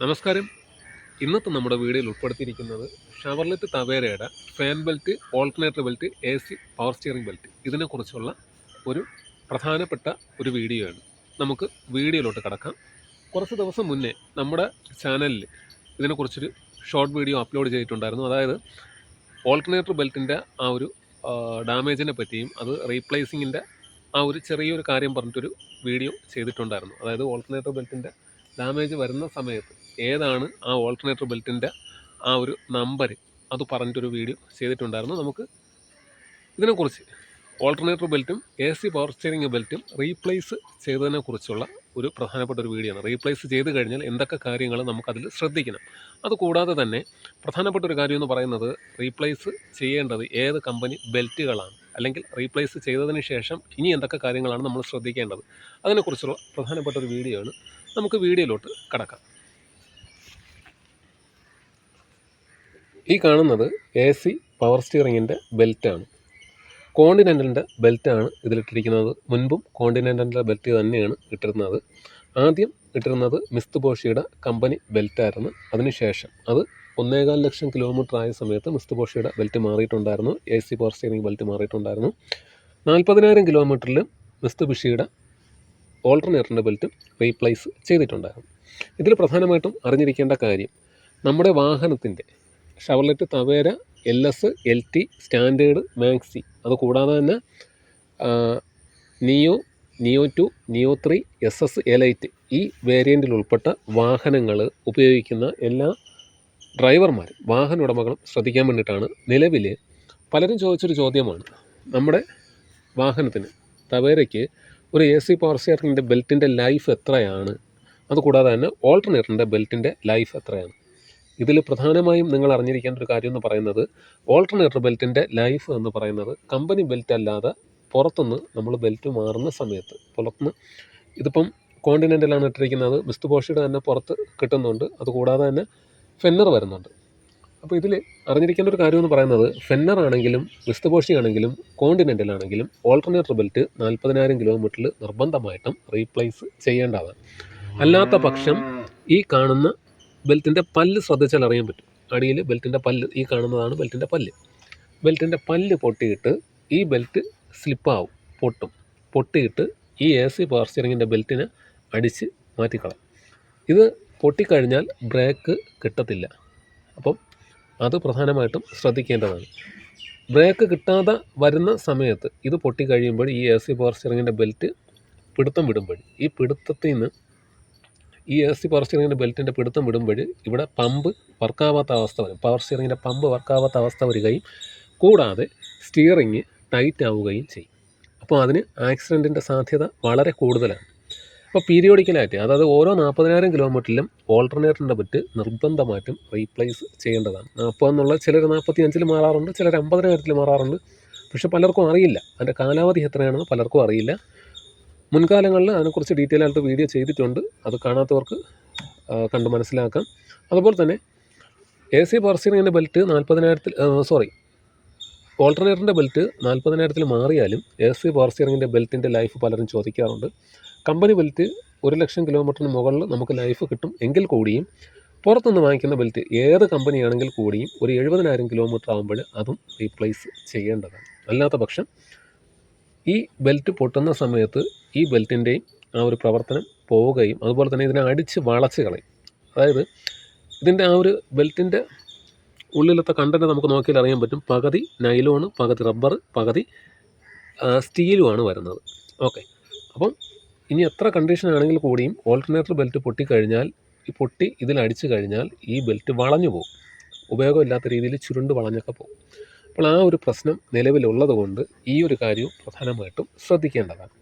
നമസ്കാരം. ഇന്നത്തെ നമ്മുടെ വീഡിയോയിൽ ഉൾപ്പെടുത്തിയിരിക്കുന്നത് Chevrolet തവേരയുടെ fan belt alternator belt A C power steering belt. ഇതിനെക്കുറിച്ചുള്ള ഒരു പ്രധാനപ്പെട്ട ഒരു വീഡിയോ ആണ് നമുക്ക് വീഡിയോയിലോട്ട് കടക്കാം. കുറച്ച് ദിവസം മുന്നേ നമ്മുടെ ചാനലിൽ ഇതിനെക്കുറിച്ചൊരു ഷോർട്ട് വീഡിയോ അപ്ലോഡ് ചെയ്തിട്ടുണ്ടായിരുന്നു. അതായത് ഓൾട്ടർനേറ്റർ ബെൽറ്റിന്റെ ആ ഒരു ഡാമേജിനെ പറ്റിയും അത് റീപ്ലേസിങ്ങിന്റെ ആ ഒരു ചെറിയൊരു കാര്യം പറഞ്ഞിട്ടൊരു വീഡിയോ ചെയ്തിട്ടുണ്ടായിരുന്നു. അതായത് ഓൾട്ടർനേറ്റർ ബെൽറ്റിന്റെ ഡാമേജ് വരുന്ന സമയത്ത് ഏതാണ് ആ ഓൾട്ടർനേറ്റർ ബെൽറ്റിന്റെ ആ ഒരു നമ്പർ അത് പറഞ്ഞിട്ടൊരു വീഡിയോ ചെയ്തിട്ടുണ്ടായിരുന്നു. നമുക്ക് ഇതിനെക്കുറിച്ച് ഓൾട്ടർനേറ്റർ ബെൽറ്റും എ സി പവർ സ്റ്റിയറിംഗ് ബെൽറ്റും റീപ്ലേസ് ചെയ്തതിനെക്കുറിച്ചുള്ള ഒരു പ്രധാനപ്പെട്ട ഒരു വീഡിയോ ആണ്. റീപ്ലേസ് ചെയ്ത് കഴിഞ്ഞാൽ എന്തൊക്കെ കാര്യങ്ങൾ നമുക്കതിൽ ശ്രദ്ധിക്കണം. അതുകൂടാതെ തന്നെ പ്രധാനപ്പെട്ട ഒരു കാര്യം എന്ന് പറയുന്നത് റീപ്ലേസ് ചെയ്യേണ്ടത് ഏത് കമ്പനി ബെൽറ്റുകളാണ് അല്ലെങ്കിൽ റീപ്ലേസ് ചെയ്തതിന് ശേഷം ഇനി എന്തൊക്കെ കാര്യങ്ങളാണ് നമ്മൾ ശ്രദ്ധിക്കേണ്ടത്. അതിനെക്കുറിച്ചുള്ള പ്രധാനപ്പെട്ട ഒരു വീഡിയോ ആണ്. നമുക്ക് വീഡിയോയിലോട്ട് കടക്കാം. ഈ കാണുന്നത് എ സി പവർ സ്റ്റിയറിങ്ങിന്റെ ബെൽറ്റാണ് കോണ്ടിനെന്റലിന്റെ ബെൽറ്റാണ് ഇതിലിട്ടിരിക്കുന്നത്. മുൻപും കോണ്ടിനെന്റലിന്റെ ബെൽറ്റ് തന്നെയാണ് ഇട്ടിരുന്നത്. ആദ്യം ഇട്ടിരുന്നത് മിസ്തുബോഷിയുടെ കമ്പനി ബെൽറ്റായിരുന്നു അതിനുശേഷം അത് ഒന്നേകാൽ ലക്ഷം കിലോമീറ്റർ ആയ സമയത്ത് മിസ്തുബോഷിയുടെ belt മാറിയിട്ടുണ്ടായിരുന്നു. A C power steering belt മാറിയിട്ടുണ്ടായിരുന്നു. നാൽപ്പതിനായിരം കിലോമീറ്ററിൽ മിസ്തുബിഷിയുടെ ഓൾട്ടർനേറ്ററിന്റെ ബെൽറ്റും റീപ്ലേസ് ചെയ്തിട്ടുണ്ടായിരുന്നു. ഇതിൽ പ്രധാനമായിട്ടും അറിഞ്ഞിരിക്കേണ്ട കാര്യം നമ്മുടെ വാഹനത്തിന്റെ Chevrolet Tavera L S L T standard maxi. അത് കൂടാതെ തന്നെ Neo Neo two Neo three S S elite ഈ വേരിയന്റിൽ ഉൾപ്പെട്ട വാഹനങ്ങൾ ഉപയോഗിക്കുന്ന എല്ലാ ഡ്രൈവർമാരും വാഹന ഉടമകളും ശ്രദ്ധിക്കാൻ വേണ്ടിയിട്ടാണ് നിലവിൽ പലരും ചോദിച്ചൊരു ചോദ്യമാണ്. നമ്മുടെ വാഹനത്തിന് തവേരയ്ക്ക് ഒരു എ സി പവർ സ്റ്റിയറിംഗിന്റെ ബെൽറ്റിന്റെ ലൈഫ് എത്രയാണ്? അതുകൂടാതെ തന്നെ ഓൾട്ടർനേറ്ററിന്റെ ബെൽറ്റിന്റെ ലൈഫ് എത്രയാണ്? ഇതിൽ പ്രധാനമായും നിങ്ങൾ അറിഞ്ഞിരിക്കേണ്ട ഒരു കാര്യം എന്ന് പറയുന്നത് ഓൾട്ടർനേറ്റർ ബെൽറ്റിന്റെ ലൈഫ് എന്ന് പറയുന്നത് കമ്പനി ബെൽറ്റ് അല്ലാതെ പുറത്തുനിന്ന് നമ്മൾ ബെൽറ്റ് മാറുന്ന സമയത്ത് പുറത്തുനിന്ന് ഇതിപ്പം കോണ്ടിനെന്റലാണ് ഇട്ടിരിക്കുന്നത്. മിസ്തുബോഷിയുടെ തന്നെ പുറത്ത് കിട്ടുന്നുണ്ട്. അതുകൂടാതെ തന്നെ ഫെന്നർ വരുന്നുണ്ട്. അപ്പോൾ ഇതിൽ അറിഞ്ഞിരിക്കേണ്ട ഒരു കാര്യം എന്ന് പറയുന്നത് ഫെന്നർ ആണെങ്കിലും ആണെങ്കിലും കോണ്ടിനെന്റൽ ആണെങ്കിലും ഓൾട്ടർനേറ്റർ ബെൽറ്റ് നാൽപ്പതിനായിരം കിലോമീറ്ററിൽ നിർബന്ധമായിട്ടും റീപ്ലേസ് ചെയ്യേണ്ടതാണ്. അല്ലാത്ത പക്ഷം ഈ കാണുന്ന ബെൽറ്റിന്റെ പല്ല് ശ്രദ്ധിച്ചാൽ അറിയാൻ പറ്റും. അടിയിൽ ബെൽറ്റിന്റെ പല്ല് ഈ കാണുന്നതാണ് ബെൽറ്റിന്റെ പല്ല്. ബെൽറ്റിന്റെ പല്ല് പൊട്ടിയിട്ട് ഈ ബെൽറ്റ് സ്ലിപ്പാവും പൊട്ടും. പൊട്ടിയിട്ട് ഈ എ സി പവർ സ്റ്റിയറിങ്ങിന്റെ ബെൽറ്റിനെ അടിച്ച് മാറ്റിക്കളാം ഇത് പൊട്ടിക്കഴിഞ്ഞാൽ ബ്രേക്ക് കിട്ടത്തില്ല. അപ്പം അത് പ്രധാനമായിട്ടും ശ്രദ്ധിക്കേണ്ടതാണ്. ബ്രേക്ക് കിട്ടാതെ വരുന്ന സമയത്ത് ഇത് പൊട്ടിക്കഴിയുമ്പോൾ ഈ എ സി പവർ സ്റ്റിയറിങ്ങിന്റെ ബെൽറ്റ് പിടുത്തം വിടുമ്പോൾ ഈ പിടുത്തത്തിൽ നിന്ന് ഈ എ സി പവർ സ്റ്റിയറിങ്ങിന്റെ ബെൽറ്റിന്റെ പിടുത്തം വിടുമ്പോൾ ഇവിടെ പമ്പ് വർക്കാവാത്ത അവസ്ഥ വരും. പവർ സ്റ്റിയറിങ്ങിന്റെ പമ്പ് വർക്കാവാത്ത അവസ്ഥ വരികയും കൂടാതെ സ്റ്റിയറിങ് ടൈറ്റ് ആവുകയും ചെയ്യും. അപ്പോൾ അതിന് ആക്സിഡന്റിന്റെ സാധ്യത വളരെ കൂടുതലാണ്. അപ്പോൾ പീരിയോഡിക്കലായിട്ട് അതായത് ഓരോ നാൽപ്പതിനായിരം കിലോമീറ്ററിലും ഓൾട്ടർനേറ്ററിന്റെ ബെറ്റ് നിർബന്ധമായിട്ടും റീപ്ലേസ് ചെയ്യേണ്ടതാണ്. നാൽപ്പത് എന്നുള്ള ചിലർ നാൽപ്പത്തി അഞ്ചിൽ മാറാറുണ്ട് ചിലർ അമ്പതിനായിരത്തിൽ മാറാറുണ്ട്. പക്ഷേ പലർക്കും അറിയില്ല. അതിന്റെ കാലാവധി എത്രയാണെന്ന് പലർക്കും അറിയില്ല. മുൻകാലങ്ങളിൽ അതിനെക്കുറിച്ച് ഡീറ്റെയിൽ ആയിട്ട് വീഡിയോ ചെയ്തിട്ടുണ്ട്. അത് കാണാത്തവർക്ക് കണ്ട് മനസ്സിലാക്കാം. അതുപോലെ തന്നെ എ സി പവർ ബെൽറ്റ് നാൽപ്പതിനായിരത്തിൽ സോറി ഓൾട്ടർനേറ്ററിന്റെ ബെൽറ്റ് നാൽപ്പതിനായിരത്തിൽ മാറിയാലും എ സി പവർ ബെൽറ്റിന്റെ ലൈഫ് പലരും ചോദിക്കാറുണ്ട്. കമ്പനി ബെൽറ്റ് ഒരു ലക്ഷം കിലോമീറ്ററിന് മുകളിൽ നമുക്ക് ലൈഫ് കിട്ടും എങ്കിൽ കൂടിയും പുറത്തുനിന്ന് വാങ്ങിക്കുന്ന ബെൽറ്റ് ഏത് കമ്പനിയാണെങ്കിൽ കൂടിയും ഒരു എഴുപതിനായിരം കിലോമീറ്റർ ആകുമ്പോൾ അതും റീപ്ലേസ് ചെയ്യേണ്ടതാണ്. അല്ലാത്ത പക്ഷം ഈ ബെൽറ്റ് പൊട്ടുന്ന സമയത്ത് ഈ ബെൽറ്റിന്റെയും ആ ഒരു പ്രവർത്തനം പോവുകയും അതുപോലെ തന്നെ ഇതിനെ അടിച്ച് വളച്ച് കളയും. അതായത് ഇതിന്റെ ആ ഒരു ബെൽറ്റിന്റെ ഉള്ളിലത്തെ കണ്ടന്റ് നമുക്ക് നോക്കിയാൽ അറിയാൻ പറ്റും. പകുതി നൈലോണ് പകുതി റബ്ബർ പകുതി സ്റ്റീലുമാണ് വരുന്നത്. ഓക്കെ. അപ്പം ഇനി എത്ര കണ്ടീഷൻ ആണെങ്കിൽ കൂടിയും ഓൾട്ടർനേറ്റർ ബെൽറ്റ് പൊട്ടിക്കഴിഞ്ഞാൽ ഈ പൊട്ടി ഇതിൽ അടിച്ചു കഴിഞ്ഞാൽ ഈ ബെൽറ്റ് വളഞ്ഞു പോകും. ഉപയോഗമില്ലാത്ത രീതിയിൽ ചുരുണ്ട് വളഞ്ഞൊക്കെ പോകും. അപ്പോൾ ആ ഒരു പ്രശ്നം നിലവിലുള്ളത് കൊണ്ട് ഈ ഒരു കാര്യവും പ്രധാനമായിട്ടും ശ്രദ്ധിക്കേണ്ടതാണ്.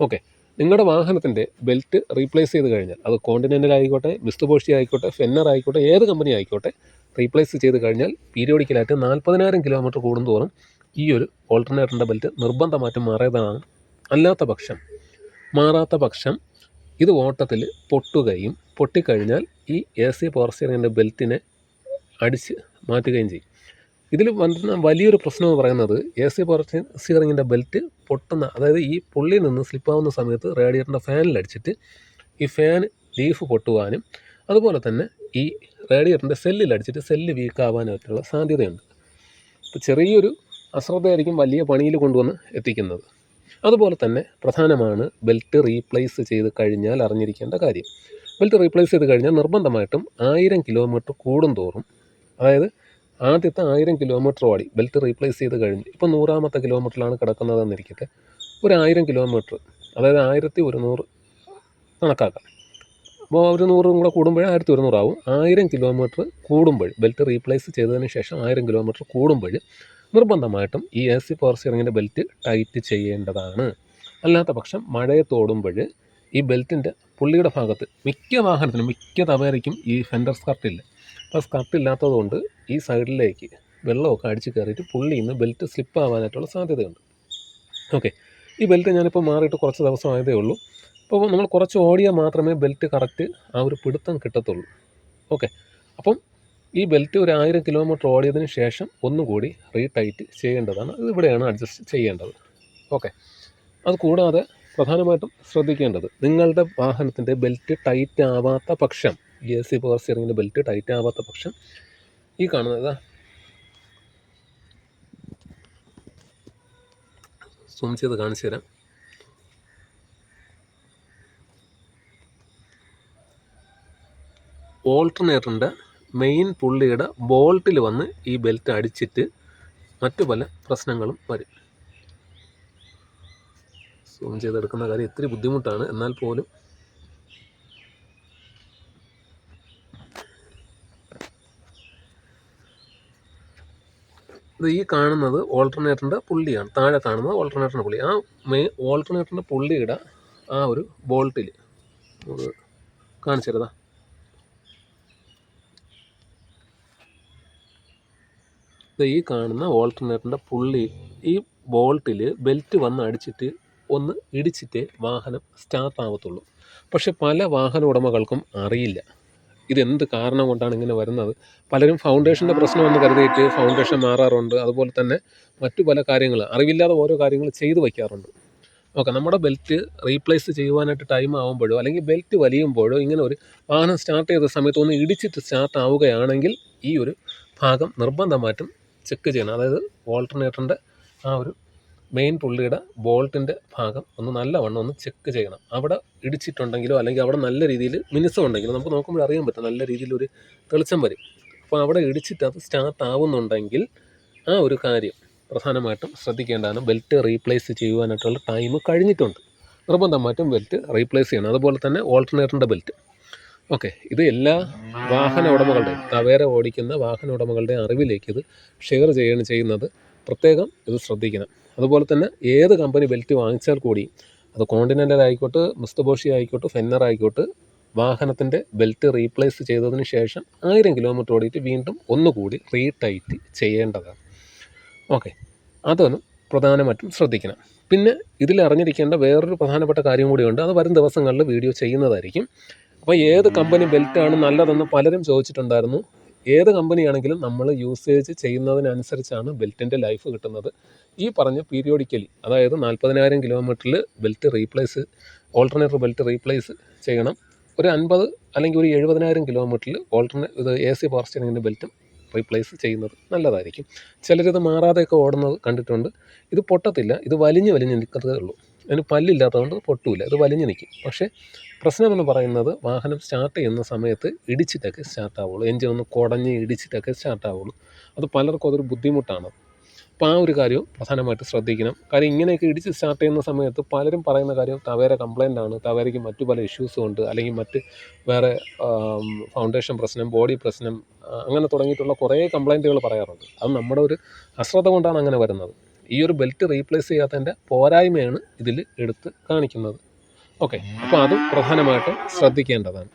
ഓക്കെ നിങ്ങളുടെ വാഹനത്തിന്റെ ബെൽറ്റ് റീപ്ലേസ് ചെയ്ത് കഴിഞ്ഞാൽ അത് കോണ്ടിനെന്റൽ ആയിക്കോട്ടെ മിസ്തുബോഷി ആയിക്കോട്ടെ ഫെന്നർ ആയിക്കോട്ടെ ഏത് കമ്പനി ആയിക്കോട്ടെ റീപ്ലേസ് ചെയ്ത് കഴിഞ്ഞാൽ പീരിയോഡിക്കലായിട്ട് നാൽപ്പതിനായിരം കിലോമീറ്റർ കൂടുന്തോറും ഈ ഒരു ഓൾട്ടർനേറ്ററിന്റെ ബെൽറ്റ് നിർബന്ധമായിട്ടും മാറിയതാണ്. അല്ലാത്ത പക്ഷം മാറാത്ത പക്ഷം ഇത് ഓട്ടത്തിൽ പൊട്ടുകയും പൊട്ടിക്കഴിഞ്ഞാൽ ഈ എ സി പവർ സ്റ്റിയറിങ്ങിന്റെ ബെൽറ്റിനെ അടിച്ച് മാറ്റുകയും ചെയ്യും. ഇതിൽ വരുന്ന വലിയൊരു പ്രശ്നം എന്ന് പറയുന്നത് എ സി പവർ സ്റ്റിയറിങ്ങിന്റെ ബെൽറ്റ് പൊട്ടുന്ന അതായത് ഈ പുള്ളിയിൽ നിന്ന് സ്ലിപ്പാവുന്ന സമയത്ത് റേഡിയേറ്ററിന്റെ ഫാനിലടിച്ചിട്ട് ഈ ഫാൻ ലീഫ് പൊട്ടുവാനും അതുപോലെ തന്നെ ഈ റേഡിയേറ്ററിന്റെ സെല്ലിൽ അടിച്ചിട്ട് സെല്ല് വീക്കാവാനായിട്ടുള്ള സാധ്യതയുണ്ട്. അപ്പോൾ ചെറിയൊരു അശ്രദ്ധയായിരിക്കും വലിയ പണിയിൽ കൊണ്ടുവന്ന് എത്തിക്കുന്നത്. അതുപോലെ തന്നെ പ്രധാനമാണ് ബെൽറ്റ് റീപ്ലേസ് ചെയ്ത് കഴിഞ്ഞാൽ അറിഞ്ഞിരിക്കേണ്ട കാര്യം. ബെൽറ്റ് റീപ്ലേസ് ചെയ്ത് കഴിഞ്ഞാൽ നിർബന്ധമായിട്ടും ആയിരം കിലോമീറ്റർ കൂടും തോറും അതായത് ആദ്യത്തെ ആയിരം കിലോമീറ്റർ ഓടി ബെൽറ്റ് റീപ്ലേസ് ചെയ്ത് കഴിഞ്ഞ് ഇപ്പോൾ നൂറാമത്തെ കിലോമീറ്ററിലാണ് കിടക്കുന്നതെന്നിരിക്കട്ടെ. ഒരു ആയിരം കിലോമീറ്റർ അതായത് ആയിരത്തി ഒരുന്നൂറ് കണക്കാക്കാം. അപ്പോൾ ഒരു നൂറും കൂടെ കൂടുമ്പോഴേ ആയിരത്തി ഒരുന്നൂറാവും ആയിരം കിലോമീറ്റർ കൂടുമ്പോൾ ബെൽറ്റ് റീപ്ലേസ് ചെയ്തതിന് ശേഷം ആയിരം കിലോമീറ്റർ കൂടുമ്പോൾ നിർബന്ധമായിട്ടും ഈ എ സി പവർ സ്റ്റിയറിങ്ങിന്റെ ബെൽറ്റ് ടൈറ്റ് ചെയ്യേണ്ടതാണ്. അല്ലാത്ത പക്ഷം മഴയത്തോടുമ്പോൾ ഈ ബെൽറ്റിന്റെ പുള്ളിയുടെ ഭാഗത്ത് മിക്ക വാഹനത്തിനും മിക്ക തവേരയ്ക്കും ഈ ഫെൻഡർ സ്കർട്ടില്ല അപ്പോൾ സ്കർട്ട് ഇല്ലാത്തതുകൊണ്ട് ഈ സൈഡിലേക്ക് വെള്ളമൊക്കെ അടിച്ച് കയറിയിട്ട് പുള്ളിയിൽ നിന്ന് ബെൽറ്റ് സ്ലിപ്പ് ആവാനായിട്ടുള്ള സാധ്യതയുണ്ട്. ഓക്കെ ഈ ബെൽറ്റ് ഞാനിപ്പോൾ മാറിയിട്ട് കുറച്ച് ദിവസം ആയതേ ഉള്ളൂ. അപ്പോൾ നമ്മൾ കുറച്ച് ഓടിയാൽ മാത്രമേ ബെൽറ്റ് കറക്റ്റ് ആ ഒരു പിടുത്തം കിട്ടത്തുള്ളൂ. ഓക്കെ അപ്പം ഈ ബെൽറ്റ് ഒരു ആയിരം കിലോമീറ്റർ ഓടിയതിന് ശേഷം ഒന്നുകൂടി റീടൈറ്റ് ചെയ്യേണ്ടതാണ്. ഇത് ഇവിടെയാണ് അഡ്ജസ്റ്റ് ചെയ്യേണ്ടത്. ഓക്കെ അത് കൂടാതെ പ്രധാനമായിട്ടും ശ്രദ്ധിക്കേണ്ടത് നിങ്ങളുടെ വാഹനത്തിന്റെ ബെൽറ്റ് ടൈറ്റ് ആവാത്ത പക്ഷം എ സി പവർ സ്റ്റിയറിങ്ങിന്റെ ബെൽറ്റ് ടൈറ്റ് ആവാത്ത പക്ഷം ഈ കാണുന്നത് സൂം ചെയ്ത് കാണിച്ചു തരാം. ഓൾട്ടർനേറ്ററിന്റെ മെയിൻ പുള്ളിയുടെ ബോൾട്ടിൽ വന്ന് ഈ ബെൽറ്റ് അടിച്ചിട്ട് മറ്റു പല പ്രശ്നങ്ങളും വരും. സൂം ചെയ്തെടുക്കുന്ന കാര്യം ഇത്തിരി ബുദ്ധിമുട്ടാണ്. എന്നാൽ പോലും ഇത് ഈ കാണുന്നത് ഓൾട്ടർനേറ്ററിന്റെ പുള്ളിയാണ്. താഴെ കാണുന്നത് ഓൾട്ടർനേറ്ററിന്റെ പുള്ളി. ആ മെയിൻ ഓൾട്ടർനേറ്ററിന്റെ പുള്ളിയുടെ ആ ഒരു ബോൾട്ടിൽ നമുക്ക് കാണിച്ചു തരുതാ ഇത് ഈ കാണുന്ന ഓൾട്ടർനേറ്ററിന്റെ പുള്ളി ഈ ബോൾട്ടിൽ ബെൽറ്റ് വന്ന് അടിച്ചിട്ട് ഒന്ന് ഇടിച്ചിട്ടേ വാഹനം സ്റ്റാർട്ട് ആവത്തുള്ളൂ. പക്ഷെ പല വാഹന ഉടമകൾക്കും അറിയില്ല. ഇതെന്ത് കാരണം കൊണ്ടാണ് ഇങ്ങനെ വരുന്നത്? പലരും ഫൗണ്ടേഷന്റെ പ്രശ്നമെന്ന് കരുതിയിട്ട് ഫൗണ്ടേഷൻ മാറാറുണ്ട്. അതുപോലെ തന്നെ മറ്റു പല കാര്യങ്ങൾ അറിവില്ലാതെ ഓരോ കാര്യങ്ങൾ ചെയ്തു വയ്ക്കാറുണ്ട്. ഓക്കെ നമ്മുടെ ബെൽറ്റ് റീപ്ലേസ് ചെയ്യുവാനായിട്ട് ടൈം ആകുമ്പോഴോ അല്ലെങ്കിൽ ബെൽറ്റ് വലിയുമ്പോഴോ ഇങ്ങനെ ഒരു വാഹനം സ്റ്റാർട്ട് ചെയ്ത സമയത്ത് ഒന്ന് ഇടിച്ചിട്ട് സ്റ്റാർട്ട് ആവുകയാണെങ്കിൽ ഈ ഒരു ഭാഗം നിർബന്ധമായിട്ടും ചെക്ക് ചെയ്യണം. അതായത് ഓൾട്ടർനേറ്ററിന്റെ ആ ഒരു മെയിൻ പുള്ളിയുടെ ബോൾട്ടിന്റെ ഭാഗം ഒന്ന് നല്ലവണ്ണം ഒന്ന് ചെക്ക് ചെയ്യണം. അവിടെ ഇടിച്ചിട്ടുണ്ടെങ്കിലോ അല്ലെങ്കിൽ അവിടെ നല്ല രീതിയിൽ മിനിസം ഉണ്ടെങ്കിലോ നമുക്ക് നോക്കുമ്പോൾ അറിയാൻ പറ്റും നല്ല രീതിയിലൊരു തെളിച്ചം വരും. അപ്പോൾ അവിടെ ഇടിച്ചിട്ട് അത് സ്റ്റാർട്ട് ആവുന്നുണ്ടെങ്കിൽ ആ ഒരു കാര്യം പ്രധാനമായിട്ടും ശ്രദ്ധിക്കേണ്ടതാണ്. ബെൽറ്റ് റീപ്ലേസ് ചെയ്യുവാനായിട്ടുള്ള ടൈം കഴിഞ്ഞിട്ടുണ്ട്. നിർബന്ധമായിട്ടും ബെൽറ്റ് റീപ്ലേസ് ചെയ്യണം. അതുപോലെ തന്നെ ഓൾട്ടർനേറ്ററിന്റെ ബെൽറ്റ് ഓക്കെ ഇത് എല്ലാ വാഹന ഉടമകളുടെയും തവേര ഓടിക്കുന്ന വാഹന ഉടമകളുടെ അറിവിലേക്ക് ഇത് ഷെയർ ചെയ്യുകയാണ് ചെയ്യുന്നത് പ്രത്യേകം ഇത് ശ്രദ്ധിക്കണം. അതുപോലെ തന്നെ ഏത് കമ്പനി ബെൽറ്റ് വാങ്ങിച്ചാൽ കൂടി അത് കോണ്ടിനെന്റൽ ആയിക്കോട്ടെ മിസ്തബോഷി ആയിക്കോട്ടെ ഫെന്നർ ആയിക്കോട്ടെ വാഹനത്തിന്റെ ബെൽറ്റ് റീപ്ലേസ് ചെയ്തതിന് ശേഷം ആയിരം കിലോമീറ്റർ ഓടിയിട്ട് വീണ്ടും ഒന്നുകൂടി റീടൈറ്റ് ചെയ്യേണ്ടതാണ്. ഓക്കെ. അതൊന്ന് പ്രധാനമായിട്ടും ശ്രദ്ധിക്കണം. പിന്നെ ഇതിൽ അറിഞ്ഞിരിക്കേണ്ട വേറൊരു പ്രധാനപ്പെട്ട കാര്യം കൂടിയുണ്ട്. അത് വരും ദിവസങ്ങളിൽ വീഡിയോ ചെയ്യുന്നതായിരിക്കും. അപ്പോൾ ഏത് കമ്പനി ബെൽറ്റാണ് നല്ലതെന്ന് പലരും ചോദിച്ചിട്ടുണ്ടായിരുന്നു. ഏത് കമ്പനിയാണെങ്കിലും നമ്മൾ യൂസേജ് ചെയ്യുന്നതിനനുസരിച്ചാണ് ബെൽറ്റിന്റെ ലൈഫ് കിട്ടുന്നത്. ഈ പറഞ്ഞ പീരിയോഡിക്കലി അതായത് നാൽപ്പതിനായിരം കിലോമീറ്ററിൽ belt replace alternator belt replace ചെയ്യണം. ഒരു അൻപത് അല്ലെങ്കിൽ ഒരു എഴുപതിനായിരം കിലോമീറ്ററിൽ ഓൾട്ടർനേ ഇത് എ സി പവർ സ്റ്റിയറിങ്ങിന്റെ ബെൽറ്റും റീപ്ലേസ് ചെയ്യുന്നത് നല്ലതായിരിക്കും. ചിലരിത് മാറാതെയൊക്കെ ഓടുന്നത് കണ്ടിട്ടുണ്ട്. ഇത് പൊട്ടത്തില്ല ഇത് വലിഞ്ഞ് വലിഞ്ഞ് നിൽക്കുന്നതേ ഉള്ളൂ. അതിന് പല്ലില്ലാത്തതുകൊണ്ട് പൊട്ടൂല ഇത് വലിഞ്ഞ് നിൽക്കും. പക്ഷേ പ്രശ്നമെന്ന് പറയുന്നത് വാഹനം സ്റ്റാർട്ട് ചെയ്യുന്ന സമയത്ത് ഇടിച്ചിട്ടൊക്കെ സ്റ്റാർട്ടാവുള്ളൂ എഞ്ചിൻ ഒന്ന് കുടഞ്ഞ് ഇടിച്ചിട്ടൊക്കെ സ്റ്റാർട്ടാവുള്ളൂ അത് പലർക്കും അതൊരു ബുദ്ധിമുട്ടാണ്. അപ്പോൾ ആ ഒരു കാര്യവും പ്രധാനമായിട്ട് ശ്രദ്ധിക്കണം. കാര്യം ഇങ്ങനെയൊക്കെ ഇടിച്ച് സ്റ്റാർട്ട് ചെയ്യുന്ന സമയത്ത് പലരും പറയുന്ന കാര്യം തവേര കംപ്ലൈന്റ് ആണ്. തവേരയ്ക്ക് മറ്റു പല ഇഷ്യൂസും ഉണ്ട്. അല്ലെങ്കിൽ മറ്റ് വേറെ ഫൗണ്ടേഷൻ പ്രശ്നം ബോഡി പ്രശ്നം അങ്ങനെ തുടങ്ങിയിട്ടുള്ള കുറേ കംപ്ലൈന്റുകൾ പറയാറുണ്ട്. അത് നമ്മുടെ ഒരു അശ്രദ്ധ കൊണ്ടാണ് അങ്ങനെ വരുന്നത്. ഈ ഒരു ബെൽറ്റ് റീപ്ലേസ് ചെയ്യാത്തതിന്റെ പോരായ്മയാണ് ഇതിൽ എടുത്ത് കാണിക്കുന്നത്. ഓക്കെ അപ്പോൾ അത് പ്രധാനമായിട്ടും ശ്രദ്ധിക്കേണ്ടതാണ്.